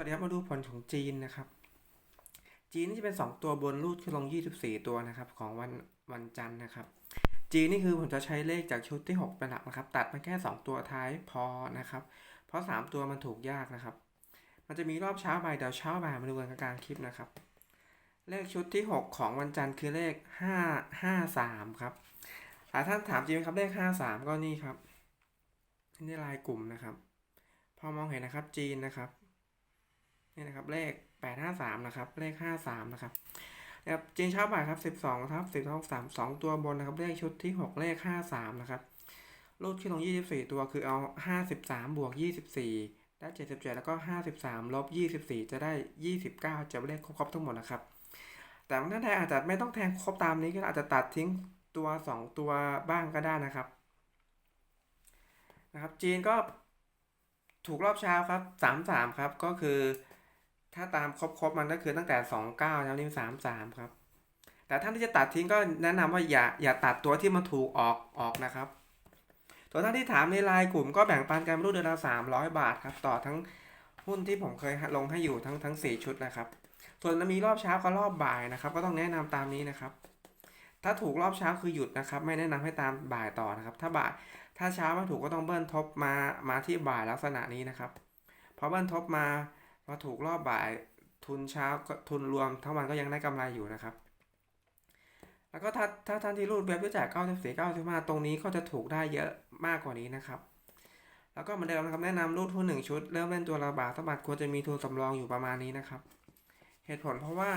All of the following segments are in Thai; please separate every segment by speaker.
Speaker 1: วัสดีครับมาดูผลของจีนนะครับ จีนนี่จะเป็น 2 ตัวบนรูดขึ้นลง 24 ตัวนะครับ ของวันวันจันทร์นะครับ จีนนี่คือผมจะใช้เลขจากชุดที่ 6 เป็นหลักนะครับ ตัดมาแค่ 2 ตัวท้ายพอนะครับ เพราะ 3 ตัวมันถูกยากนะครับ มันจะมีรอบเช้าบ่ายเดี๋ยวเช้าบ่ายมาดูกันกลางคลิปนะครับ เลขชุดที่ 6 ของวันจันทร์คือเลข 5 5 3 ครับหลายท่านถามจริงไหมครับเลข 5 3 ก็นี่ครับนี่ลายกลุ่มนะครับ พอมองเห็นนะครับจีนนะครับ นี่นะครับเลข853นะครับ เลข53นะครับนะครับจีนเช้าบ่ายครับ12ครับ10ทับ3 2ตัวบนนะครับ เลขชุดที่6เลข53นะครับรูดขึ้นลง24ตัวคือเอา53บวก24ได้77แล้วก็53ลบ24จะได้29จะเป็นเลขครบทั้งหมดนะครับแต่บางท่านใดอาจจะไม่ต้องแทงครบตามนี้ก็อาจจะตัดทิ้งตัว 2 ตัวบ้างก็ได้นะครับนะครับ จีนก็ถูกรอบเช้าครับสามสามครับก็คือ ถ้าตามครบๆมันก็คือตั้งแต่สองเก้าแล้วนี่สามสามครับ แต่ท่านที่จะตัดทิ้งก็แนะนำว่าอย่าอย่าตัดตัวที่มันถูกออกออกนะครับตัวท่านที่ถามในไลน์กลุ่มก็แบ่งปันกันรูปเดือนละสามร้อยบาทครับ ต่อทั้งหุ้นที่ผมเคยลงให้อยู่ทั้งทั้งสี่ชุดนะครับ ส่วนมีรอบเช้ากับรอบบ่ายนะครับ ก็ต้องแนะนำตามนี้นะครับ ถ้าถูกรอบเช้าคือหยุดนะครับ ไม่แนะนำให้ตามบ่ายต่อนะครับ ถ้าบ่ายถ้าเช้าไม่ถูกก็ต้องเบิ้ลทบมามาที่บ่ายลักษณะนี้นะครับพอเบิ้ลทบมา พอถูกรอบบ่ายทุนเช้าก็ทุนรวมทั้งวันก็ยังได้กำไรอยู่นะครับ แล้วก็ถ้าถ้าท่านที่รูดเว็บด้วยจ่าย94 95 ตรงนี้ก็จะถูกได้เยอะมากกว่านี้นะครับแล้วก็เหมือนเดิมนะครับแนะนำรูดทุนหนึ่งชุด เริ่มเล่นตัวละบาทสมบัติควรจะมีทุนสำรองอยู่ประมาณนี้นะครับ เหตุผลเพราะว่า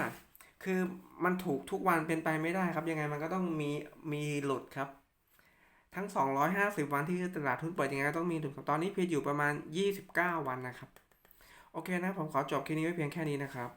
Speaker 1: คือมันถูกทุกวันเป็นไปไม่ได้ครับยังไงมันก็ต้องมีมีหลุดครับ ทั้ง 250 วันที่ตลาดทุนเปิดยังไงก็ต้องมีถึงตอนนี้เพจอยู่ประมาณ 29 วันนะครับ โอเคนะผมขอจบคลิปนี้ไว้เพียงแค่นี้นะครับ